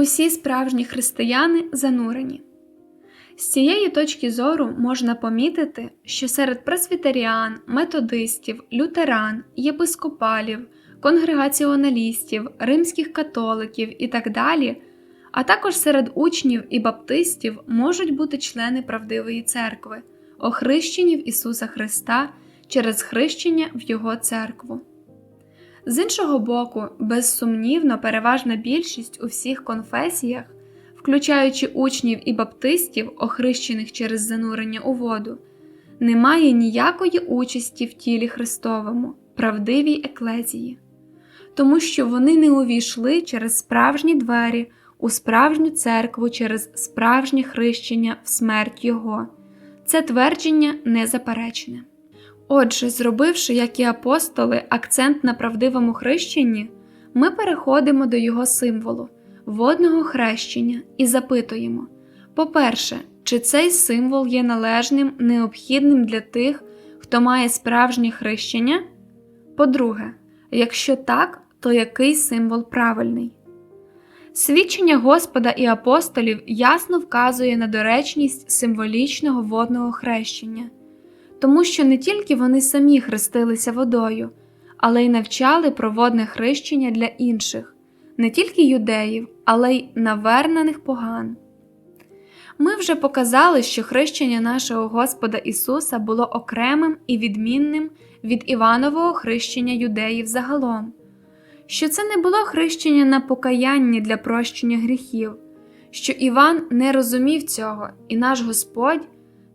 Усі справжні християни занурені. З цієї точки зору можна помітити, що серед пресвітеріан, методистів, лютеран, єпископалів, конгрегаціоналістів, римських католиків і так далі, а також серед учнів і баптистів можуть бути члени правдивої церкви, охрещені в Ісуса Христа через хрещення в Його церкву. З іншого боку, безсумнівно, переважна більшість у всіх конфесіях, включаючи учнів і баптистів, охрещених через занурення у воду, не має ніякої участі в тілі Христовому, правдивій еклезії, тому що вони не увійшли через справжні двері у справжню церкву через справжнє хрещення в смерть Його. Це твердження незаперечне. Отже, зробивши, як і апостоли, акцент на правдивому хрещенні, ми переходимо до його символу водного хрещення і запитуємо: по-перше, чи цей символ є належним, необхідним для тих, хто має справжнє хрещення? По-друге, якщо так, то який символ правильний? Свідчення Господа і апостолів ясно вказує на доречність символічного водного хрещення тому що не тільки вони самі хрестилися водою, але й навчали про водне хрещення для інших, не тільки юдеїв, але й навернених поган. Ми вже показали, що хрещення нашого Господа Ісуса було окремим і відмінним від Іванового хрещення юдеїв загалом, що це не було хрещення на покаяння для прощення гріхів, що Іван не розумів цього, і наш Господь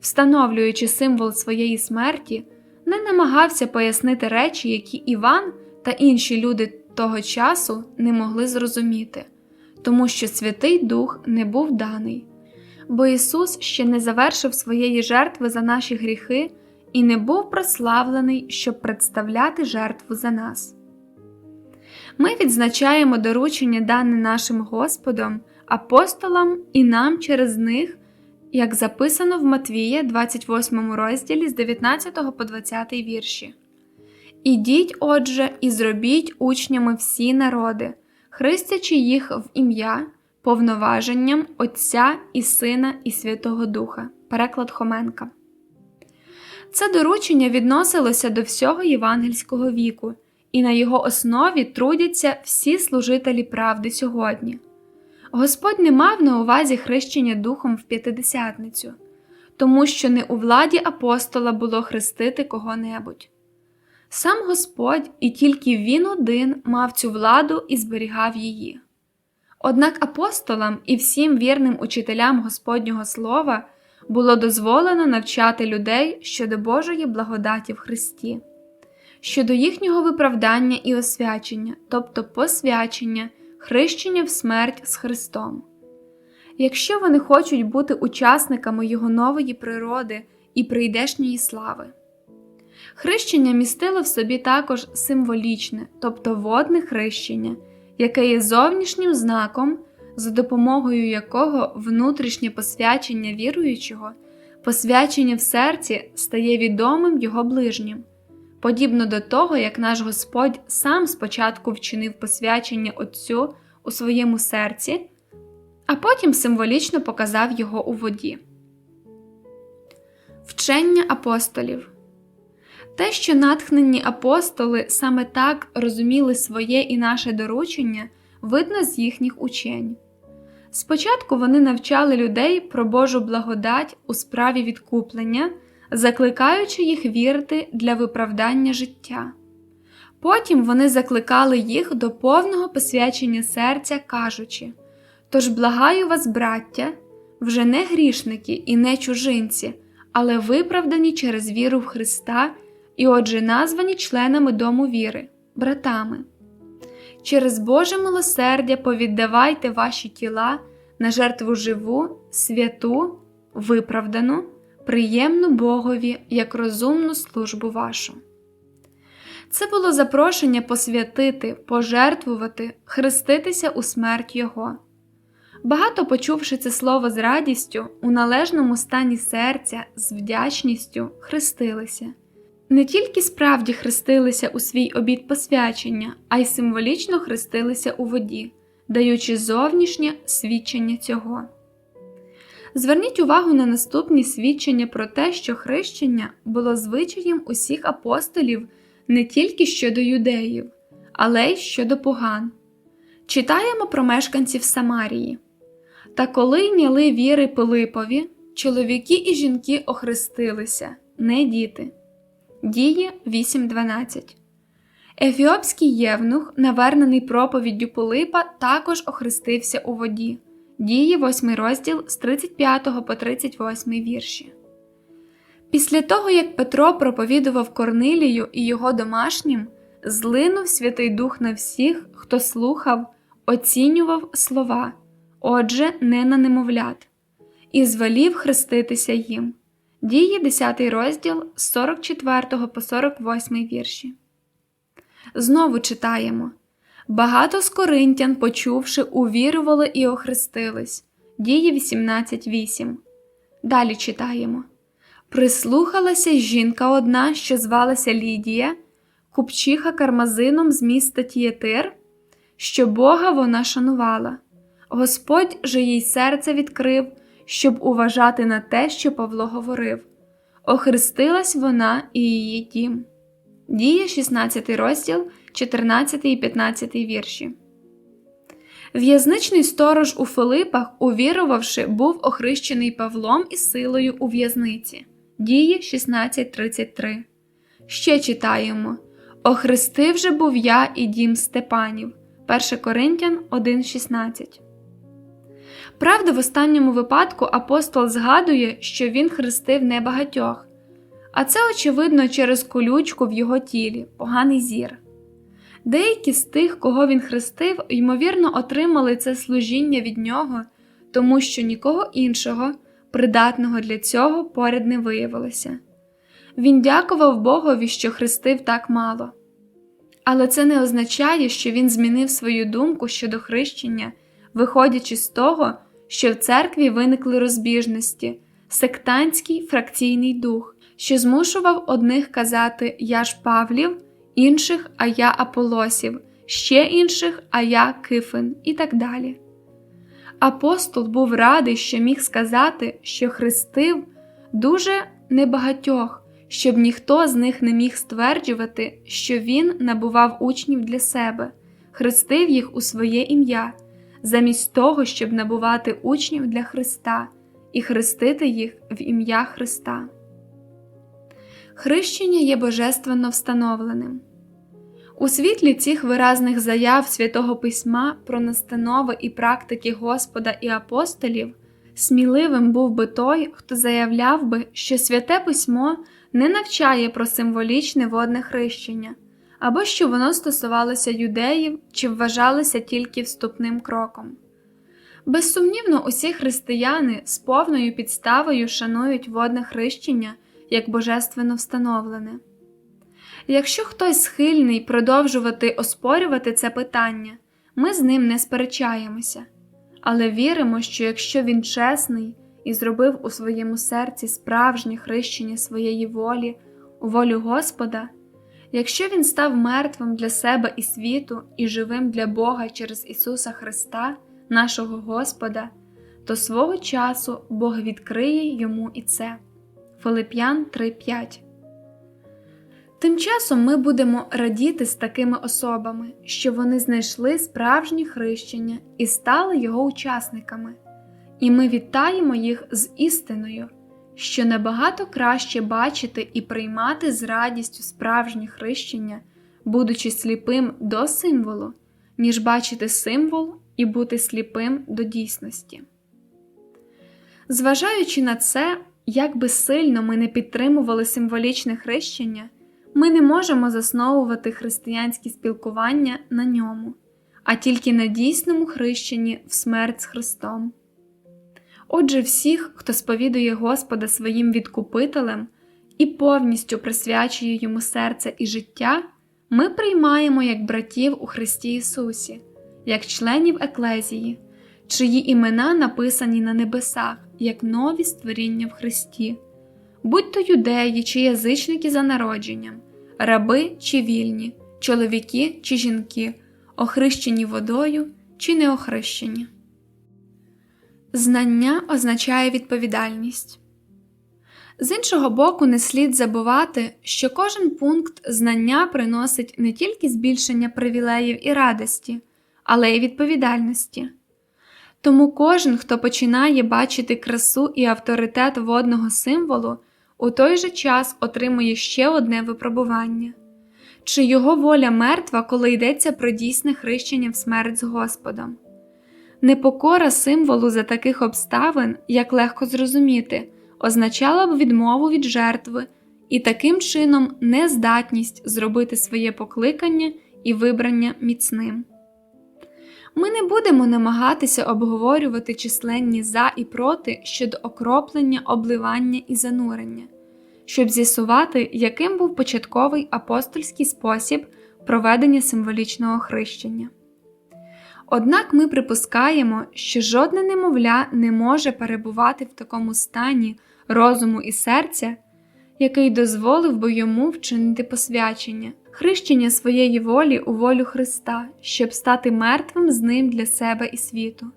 встановлюючи символ своєї смерті, не намагався пояснити речі, які Іван та інші люди того часу не могли зрозуміти, тому що Святий Дух не був даний, бо Ісус ще не завершив своєї жертви за наші гріхи і не був прославлений, щоб представляти жертву за нас. Ми відзначаємо доручення, дане нашим Господом, апостолам і нам через них як записано в Матвія, 28 розділі з 19 по 20 вірші. Ідіть, отже, і зробіть учнями всі народи, хрестячи їх в ім'я, повноваженням Отця і Сина і Святого Духа. Переклад Хоменка. Це доручення відносилося до всього євангельського віку, і на його основі трудяться всі служителі правди сьогодні. Господь не мав на увазі хрещення духом в п'ятидесятницю, тому що не у владі апостола було хрестити кого-небудь. Сам Господь і тільки Він один мав цю владу і зберігав її. Однак апостолам і всім вірним учителям Господнього Слова було дозволено навчати людей щодо Божої благодаті в Христі, щодо їхнього виправдання і освячення, тобто посвячення хрещення в смерть з Христом. Якщо вони хочуть бути учасниками Його нової природи і прийдешньої слави. Хрещення містило в собі також символічне, тобто водне хрещення, яке є зовнішнім знаком, за допомогою якого внутрішнє посвячення віруючого, посвячення в серці стає відомим його ближнім подібно до того, як наш Господь сам спочатку вчинив посвячення Отцю у своєму серці, а потім символічно показав його у воді. Вчення апостолів те, що натхнені апостоли саме так розуміли своє і наше доручення, видно з їхніх учень. Спочатку вони навчали людей про Божу благодать у справі відкуплення закликаючи їх вірити для виправдання життя. Потім вони закликали їх до повного посвячення серця, кажучи Тож благаю вас, браття, вже не грішники і не чужинці, але виправдані через віру в Христа і, отже, названі членами дому віри, братами. Через Боже милосердя повіддавайте ваші тіла на жертву живу, святу, виправдану приємну Богові як розумну службу вашу. Це було запрошення посвятити, пожертвувати, хреститися у смерть Його. Багато почувши це слово з радістю, у належному стані серця, з вдячністю хрестилися. Не тільки справді хрестилися у свій обід посвячення, а й символічно хрестилися у воді, даючи зовнішнє свідчення цього. Зверніть увагу на наступні свідчення про те, що хрещення було звичаєм усіх апостолів не тільки щодо юдеїв, але й щодо поган. Читаємо про мешканців Самарії. Та коли йняли віри Пилипові, чоловіки і жінки охрестилися, не діти. Дії 8.12. Ефіопський євнух, навернений проповіддю Пилипа, також охрестився у воді. Дії 8 розділ з 35 по 38 вірші. Після того, як Петро проповідував Корнилію і його домашнім, злинув Святий Дух на всіх, хто слухав, оцінював слова, отже, не на немовлят, і звелів хреститися їм. Дії 10 розділ з 44 по 48 вірші. Знову читаємо. Багато з коринтян, почувши, увірували і охрестились. Дії 18.8. Далі читаємо. Прислухалася жінка одна, що звалася Лідія, купчиха кармазином з міста Тієтир, що Бога вона шанувала. Господь же їй серце відкрив, щоб уважати на те, що Павло говорив. Охрестилась вона і її дім. Діє 16 розділ, 14 і 15 вірші. В'язничний сторож у Филипах, увірувавши, був охрещений Павлом і силою у в'язниці. Дії 16.33. Ще читаємо Охрестив же був я і дім Степанів. 1 Коринтян 1.16. Правда, в останньому випадку апостол згадує, що він хрестив небагатьох, а це, очевидно, через колючку в його тілі, поганий зір. Деякі з тих, кого він хрестив, ймовірно, отримали це служіння від нього, тому що нікого іншого, придатного для цього, поряд не виявилося. Він дякував Богові, що хрестив так мало. Але це не означає, що він змінив свою думку щодо хрещення, виходячи з того, що в церкві виникли розбіжності, сектантський фракційний дух, що змушував одних казати Я ж Павлів, інших, а я Аполосів, ще інших, а я Кифин і так далі. Апостол був радий, що міг сказати, що хрестив дуже небагатьох, щоб ніхто з них не міг стверджувати, що він набував учнів для себе, хрестив їх у своє ім'я, замість того, щоб набувати учнів для Христа і хрестити їх в ім'я Христа. Хрещення є божественно встановленим. У світлі цих виразних заяв святого Письма про настанови і практики Господа і апостолів, сміливим був би той, хто заявляв би, що святе письмо не навчає про символічне водне хрещення, або що воно стосувалося юдеїв чи вважалося тільки вступним кроком. Безсумнівно, усі християни з повною підставою шанують водне хрещення як божественно встановлене. Якщо хтось схильний продовжувати оспорювати це питання, ми з ним не сперечаємося, але віримо, що якщо він чесний і зробив у своєму серці справжнє хрещення своєї волі, у волю Господа, якщо він став мертвим для себе і світу і живим для Бога через Ісуса Христа, нашого Господа, то свого часу Бог відкриє йому і це. Филип'ян 3:5 Тим часом ми будемо радіти з такими особами, що вони знайшли справжнє хрещення і стали його учасниками, і ми вітаємо їх з істиною, що набагато краще бачити і приймати з радістю справжнє хрещення, будучи сліпим до символу, ніж бачити символ і бути сліпим до дійсності. Зважаючи на це, як би сильно ми не підтримували символічне хрещення, ми не можемо засновувати християнські спілкування на ньому, а тільки на дійсному хрещенні в смерть з Христом. Отже, всіх, хто сповідує Господа своїм відкупителем і повністю присвячує йому серце і життя, ми приймаємо як братів у Христі Ісусі, як членів Еклезії, чиї імена написані на небесах як нові створіння в Христі, будь то юдеї чи язичники за народженням, раби чи вільні, чоловіки чи жінки, охрещені водою чи неохрещені. Знання означає відповідальність. З іншого боку, не слід забувати, що кожен пункт знання приносить не тільки збільшення привілеїв і радості, але й відповідальності. Тому кожен, хто починає бачити красу і авторитет водного символу, у той же час отримує ще одне випробування чи його воля мертва, коли йдеться про дійсне хрещення в смерть з Господом. Непокора символу за таких обставин, як легко зрозуміти, означала б відмову від жертви і таким чином нездатність зробити своє покликання і вибрання міцним. Ми не будемо намагатися обговорювати численні за і проти щодо окроплення, обливання і занурення, щоб з'ясувати, яким був початковий апостольський спосіб проведення символічного хрещення. Однак ми припускаємо, що жодне немовля не може перебувати в такому стані розуму і серця, який дозволив би йому вчинити посвячення, хрещення своєї волі у волю Христа, щоб стати мертвим з ним для себе і світу.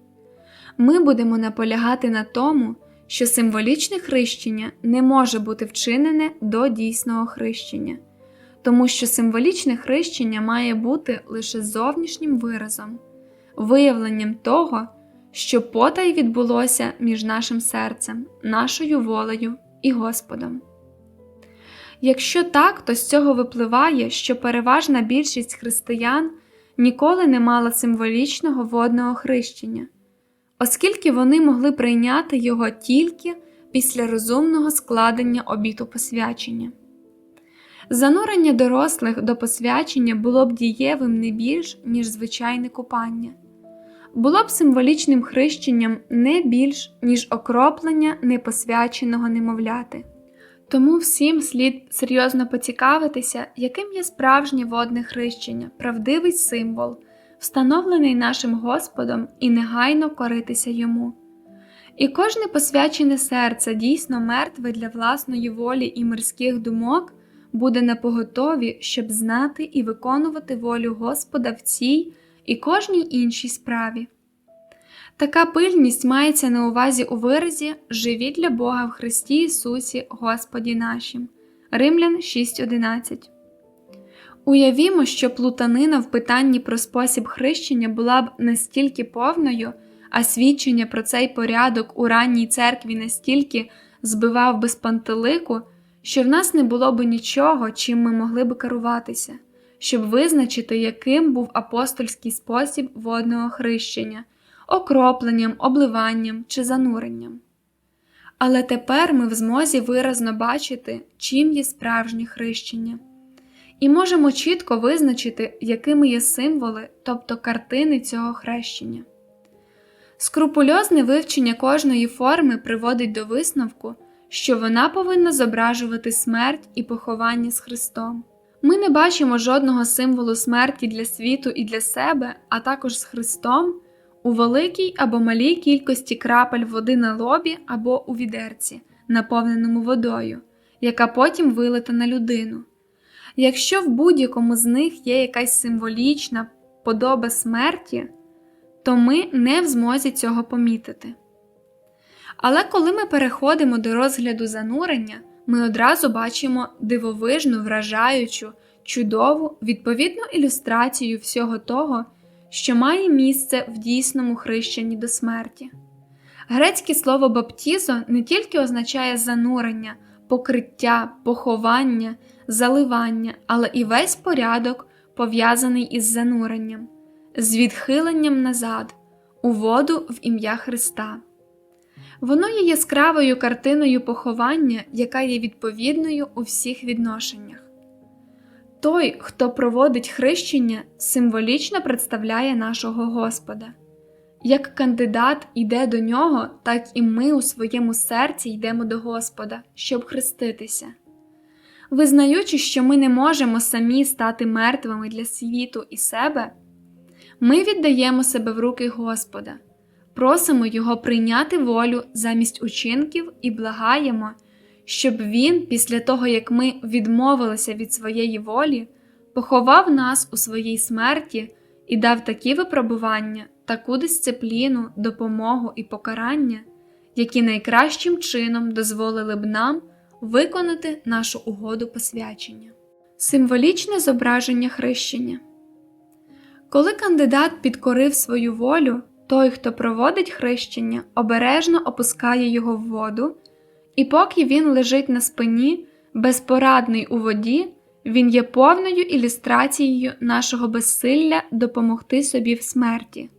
Ми будемо наполягати на тому, що символічне хрещення не може бути вчинене до дійсного хрещення, тому що символічне хрещення має бути лише зовнішнім виразом, виявленням того, що потай відбулося між нашим серцем, нашою волею і Господом. Якщо так, то з цього випливає, що переважна більшість християн ніколи не мала символічного водного хрещення, оскільки вони могли прийняти його тільки після розумного складення обіту посвячення. Занурення дорослих до посвячення було б дієвим не більш, ніж звичайне купання, було б символічним хрещенням не більш, ніж окроплення непосвяченого немовляти. Тому всім слід серйозно поцікавитися, яким є справжнє водне хрещення, правдивий символ, встановлений нашим Господом, і негайно коритися йому. І кожне посвячене серце, дійсно мертве для власної волі і мирських думок, буде на поготові, щоб знати і виконувати волю Господа в цій і кожній іншій справі. Така пильність мається на увазі у виразі живі для Бога в Христі Ісусі Господі нашим. Римлян 6.11. Уявімо, що плутанина в питанні про спосіб хрещення була б настільки повною, а свідчення про цей порядок у ранній церкві настільки збивав би з пантелику, що в нас не було б нічого, чим ми могли б керуватися, щоб визначити, яким був апостольський спосіб водного хрещення окропленням, обливанням чи зануренням. Але тепер ми в змозі виразно бачити, чим є справжнє хрещення, і можемо чітко визначити, якими є символи, тобто картини цього хрещення. Скрупульозне вивчення кожної форми приводить до висновку, що вона повинна зображувати смерть і поховання з Христом. Ми не бачимо жодного символу смерті для світу і для себе, а також з Христом у великій або малій кількості крапель води на лобі або у відерці, наповненому водою, яка потім вилита на людину. Якщо в будь-якому з них є якась символічна подоба смерті, то ми не в змозі цього помітити. Але коли ми переходимо до розгляду занурення, ми одразу бачимо дивовижну, вражаючу, чудову відповідну ілюстрацію всього того, що має місце в дійсному хрещенні до смерті. Грецьке слово баптізо не тільки означає занурення, покриття, поховання, заливання, але і весь порядок, пов'язаний із зануренням, з відхиленням назад, у воду в ім'я Христа. Воно є яскравою картиною поховання, яка є відповідною у всіх відношеннях. Той, хто проводить хрещення, символічно представляє нашого Господа. Як кандидат йде до нього, так і ми у своєму серці йдемо до Господа, щоб хреститися. Визнаючи, що ми не можемо самі стати мертвими для світу і себе, ми віддаємо себе в руки Господа, просимо Його прийняти волю замість учинків і благаємо щоб Він, після того як ми відмовилися від своєї волі, поховав нас у своїй смерті і дав такі випробування, таку дисципліну, допомогу і покарання, які найкращим чином дозволили б нам виконати нашу угоду посвячення. Символічне зображення хрещення. Коли кандидат підкорив свою волю, той, хто проводить хрещення, обережно опускає його в воду, і поки він лежить на спині, безпорадний у воді, він є повною ілюстрацією нашого безсилля допомогти собі в смерті.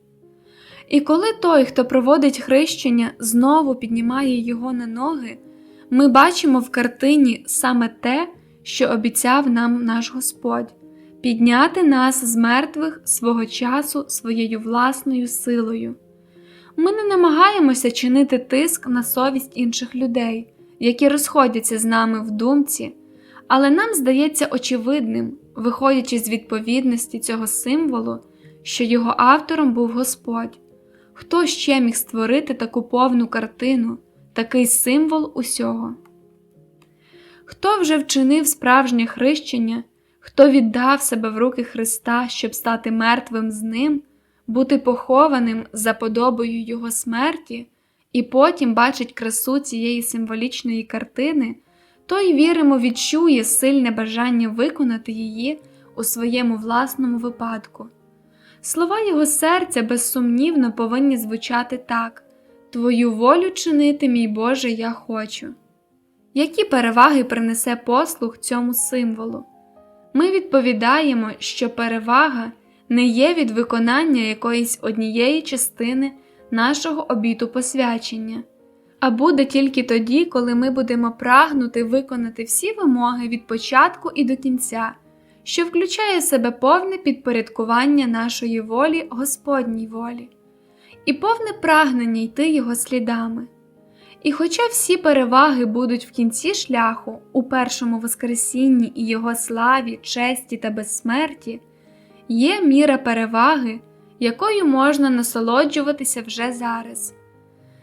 І коли той, хто проводить хрещення, знову піднімає його на ноги, ми бачимо в картині саме те, що обіцяв нам наш Господь підняти нас з мертвих свого часу своєю власною силою. Ми не намагаємося чинити тиск на совість інших людей, які розходяться з нами в думці, але нам здається очевидним, виходячи з відповідності цього символу, що його автором був Господь. Хто ще міг створити таку повну картину, такий символ усього? Хто вже вчинив справжнє хрещення, хто віддав себе в руки Христа, щоб стати мертвим з Ним, бути похованим за подобою Його смерті, і потім бачить красу цієї символічної картини, той, віримо, відчує сильне бажання виконати її у своєму власному випадку. Слова його серця безсумнівно повинні звучати так: Твою волю чинити, мій Боже, я хочу. Які переваги принесе послуг цьому символу? Ми відповідаємо, що перевага не є від виконання якоїсь однієї частини нашого обіту посвячення, а буде тільки тоді, коли ми будемо прагнути виконати всі вимоги від початку і до кінця, що включає в себе повне підпорядкування нашої волі Господній волі, і повне прагнення йти Його слідами. І хоча всі переваги будуть в кінці шляху, у першому Воскресінні і Його славі, честі та безсмерті, є міра переваги, якою можна насолоджуватися вже зараз.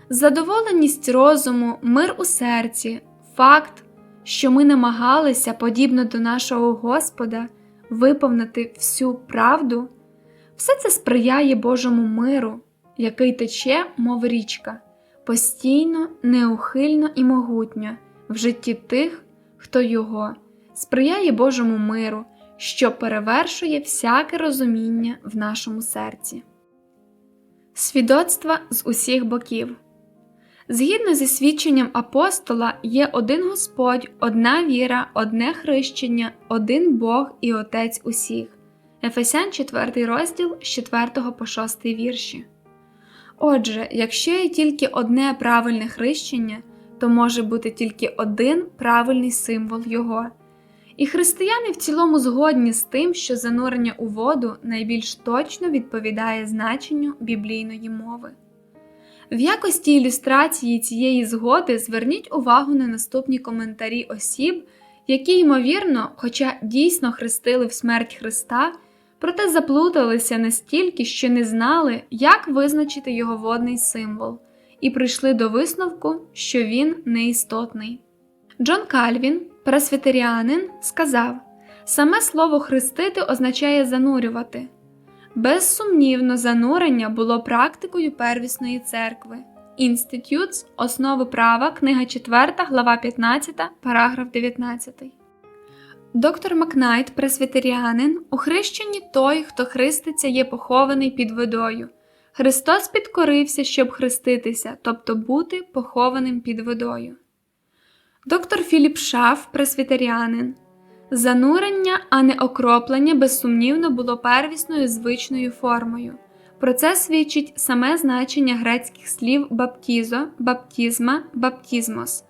Задоволеність розуму, мир у серці, факт, що ми намагалися, подібно до нашого Господа, виповнити всю правду, все це сприяє Божому миру, який тече, мов річка постійно, неухильно і могутньо в житті тих, хто його сприяє Божому миру, що перевершує всяке розуміння в нашому серці. Свідоцтва з усіх боків. Згідно зі свідченням апостола, є один Господь, одна віра, одне хрещення, один Бог і Отець усіх. Ефесян 4 розділ з 4 по 6 вірші. Отже, якщо є тільки одне правильне хрещення, то може бути тільки один правильний символ його. І християни в цілому згодні з тим, що занурення у воду найбільш точно відповідає значенню біблійної мови. В якості ілюстрації цієї згоди зверніть увагу на наступні коментарі осіб, які, ймовірно, хоча дійсно хрестили в смерть Христа проте заплуталися настільки, що не знали, як визначити його водний символ, і прийшли до висновку, що він неістотний. Джон Кальвін, пресвітеріанин, сказав саме слово хрестити означає занурювати. Безсумнівно, занурення було практикою первісної церкви. Інститют основи права, книга 4, глава 15, параграф 19. Доктор Макнайт, пресвітеріанин, у хрещенні той, хто хреститься, є похований під водою. Христос підкорився, щоб хреститися, тобто бути похованим під водою. Доктор Філіп Шаф, пресвітеріанин. Занурення, а не окроплення, безсумнівно було первісною звичною формою. Про це свідчить саме значення грецьких слів баптізо, баптізма, баптізмос.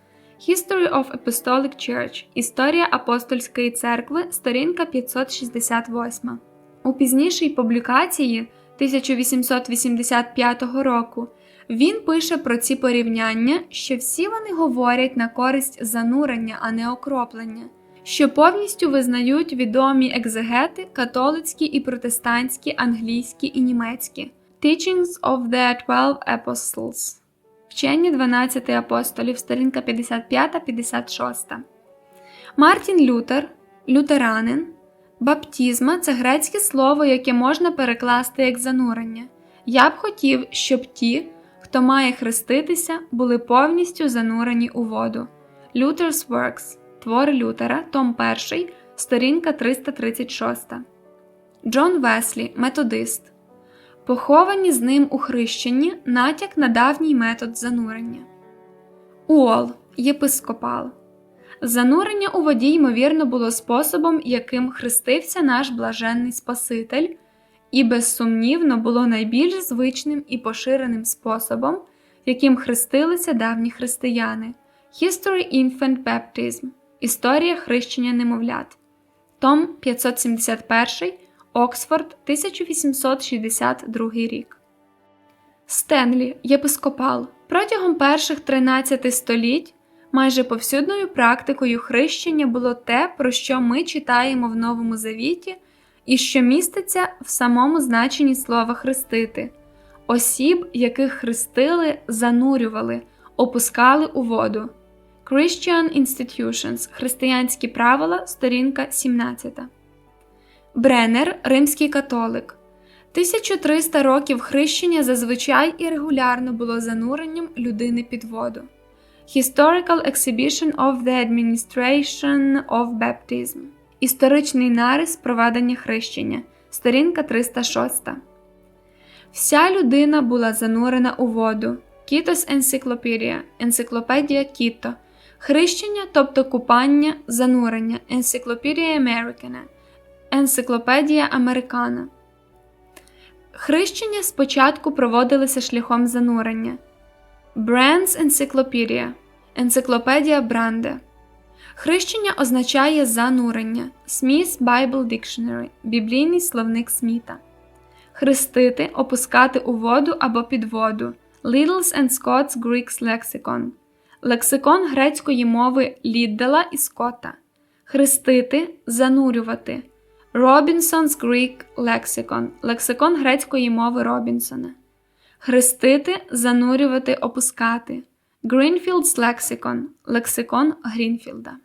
History of Apostolic Church Історія Апостольської церкви, сторінка 568. У пізнішій публікації 1885 року він пише про ці порівняння, що всі вони говорять на користь занурення, а не окроплення, що повністю визнають відомі екзегети, католицькі і протестантські, англійські і німецькі Teachings of the Twelve Apostles. Вчені 12 апостолів, сторінка 55-56. Мартін Лютер, лютеранин. Баптізма це грецьке слово, яке можна перекласти як занурення. Я б хотів, щоб ті, хто має хреститися, були повністю занурені у воду. Luther's Works, твори Лютера, Том 1, сторінка 336. Джон Веслі, методист. Поховані з ним у хрещенні натяк на давній метод занурення. Уол, єпископал. Занурення у воді, ймовірно, було способом, яким хрестився наш блаженний Спаситель, і безсумнівно було найбільш звичним і поширеним способом, яким хрестилися давні християни. History Infant Baptism Історія хрещення немовлят. Том 571, Оксфорд, 1862 рік. Стенлі, єпископал. Протягом перших 13 століть майже повсюдною практикою хрещення було те, про що ми читаємо в Новому Завіті, і що міститься в самому значенні слова хрестити осіб, яких хрестили, занурювали, опускали у воду. Christian Institutions Християнські правила, сторінка 17. Бреннер, римський католик. 1300 років хрещення зазвичай і регулярно було зануренням людини під воду. Historical Exhibition of the Administration of Baptism Історичний нарис проведення хрещення, сторінка 306. Вся людина була занурена у воду. Кітос Енциклопедія, Енциклопедія Кіто. Хрещення, тобто купання, занурення, Енциклопедія Американа, Енциклопедія Американа. Хрещення спочатку проводилися шляхом занурення. Бранд's Encyclopedia Енциклопедія Бранде. Хрещення означає занурення. Smith's Bible Dictionary Біблійний словник Сміта. Хрестити, опускати у воду або під воду. Little's and Scott's Greek's Lexicon. Лексикон грецької мови Ліддела і Скотта. Хрестити, занурювати. Robinson's Greek Lexicon. Лексикон грецької мови Робінсона. Хрестити, занурювати, опускати. Greenfield's Lexicon. Лексикон Грінфілда.